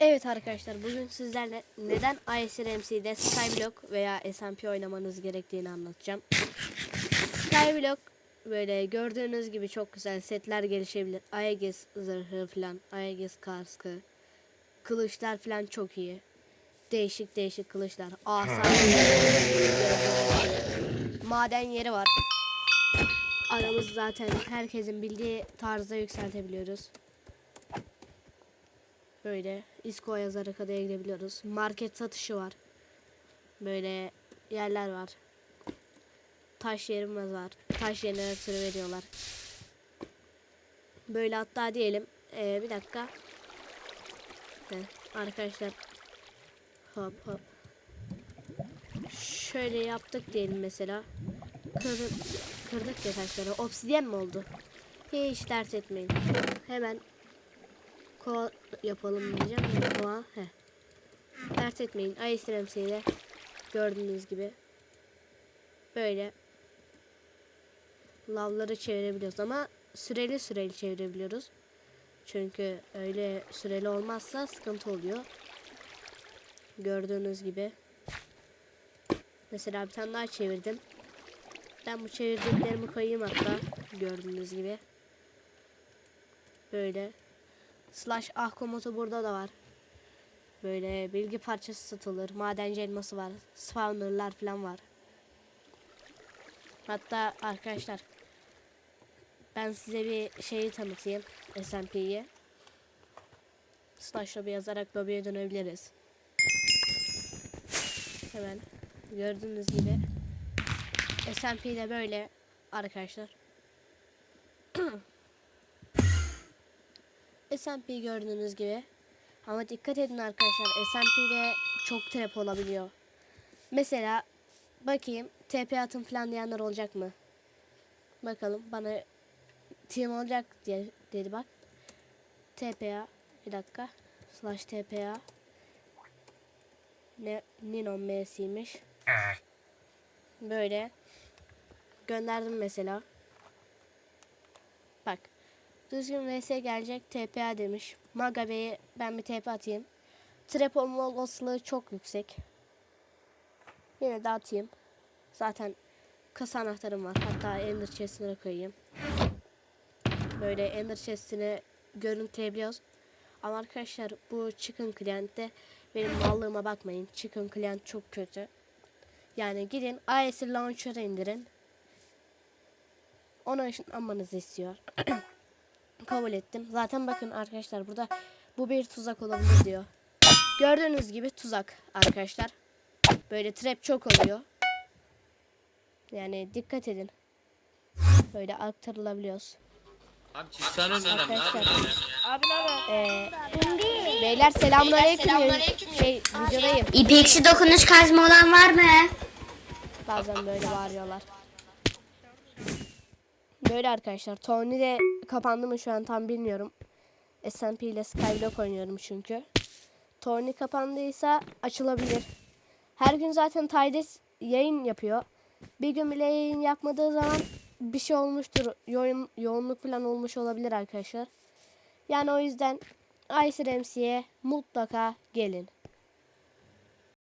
Evet arkadaşlar bugün sizlerle neden ISRMC'de Skyblock veya SMP oynamanız gerektiğini anlatacağım. Skyblock böyle gördüğünüz gibi çok güzel setler gelişebilir. Aegis zırhı falan, Aegis kaskı, kılıçlar falan çok iyi. Değişik değişik kılıçlar. Asa. Maden yeri var. Aramız zaten herkesin bildiği tarzda yükseltebiliyoruz. Böyle İSKO yazarak adaya gidebiliyoruz. Market satışı var. Böyle yerler var. Taş yerimiz var. Taş yerine sürü veriyorlar. Böyle hatta diyelim. Ee, bir dakika. Heh, arkadaşlar. Hop hop. Şöyle yaptık diyelim mesela. Kırdık, kırdık ya taşları. Obsidyen mi oldu? Hiç dert etmeyin. Hemen kova yapalım diyeceğim. de Kova. He. Dert etmeyin. ISRMC'de gördüğünüz gibi böyle lavları çevirebiliyoruz ama süreli süreli çevirebiliyoruz. Çünkü öyle süreli olmazsa sıkıntı oluyor. Gördüğünüz gibi. Mesela bir tane daha çevirdim. Ben bu çevirdiklerimi koyayım hatta. Gördüğünüz gibi. Böyle. Slash ah komutu burada da var. Böyle bilgi parçası satılır. Madenci elması var. Spawnerlar falan var. Hatta arkadaşlar ben size bir şeyi tanıtayım. SMP'yi. Slash lobby yazarak lobiye dönebiliriz. Hemen gördüğünüz gibi SMP de böyle arkadaşlar. SMP gördüğünüz gibi. Ama dikkat edin arkadaşlar. SMP ile çok trap olabiliyor. Mesela bakayım TP atın falan diyenler olacak mı? Bakalım bana team olacak diye dedi bak. TPA bir dakika. Slash TPA ne Nino M'siymiş. Böyle gönderdim mesela. Düzgün vs gelecek TPA demiş. Maga Bey'e ben bir TP atayım. Trap olma olasılığı çok yüksek. Yine de atayım. Zaten kasa anahtarım var. Hatta Ender Chest'ine koyayım. Böyle Ender Chest'ini görüntüleyebiliyoruz. Ama arkadaşlar bu Chicken Client'te benim mallığıma bakmayın. Chicken Client çok kötü. Yani gidin IS Launcher'ı indirin. Ona ışınlanmanızı istiyor. Kabul ettim. Zaten bakın arkadaşlar burada bu bir tuzak olabilir diyor. Gördüğünüz gibi tuzak arkadaşlar. Böyle trap çok oluyor. Yani dikkat edin. Böyle aktarılabiliyoruz. Abi çıksana? Arkadaşlar. Abi ne? Ee, beyler selamünaleyküm. Şey videodayım. İpeksi dokunuş kazma olan var mı? Bazen böyle bağırıyorlar. Böyle arkadaşlar. Tony de kapandı mı şu an tam bilmiyorum. SMP ile Skyblock oynuyorum çünkü. Tony kapandıysa açılabilir. Her gün zaten Tydes yayın yapıyor. Bir gün bile yayın yapmadığı zaman bir şey olmuştur. Yoğun, yoğunluk falan olmuş olabilir arkadaşlar. Yani o yüzden ICRMC'ye mutlaka gelin.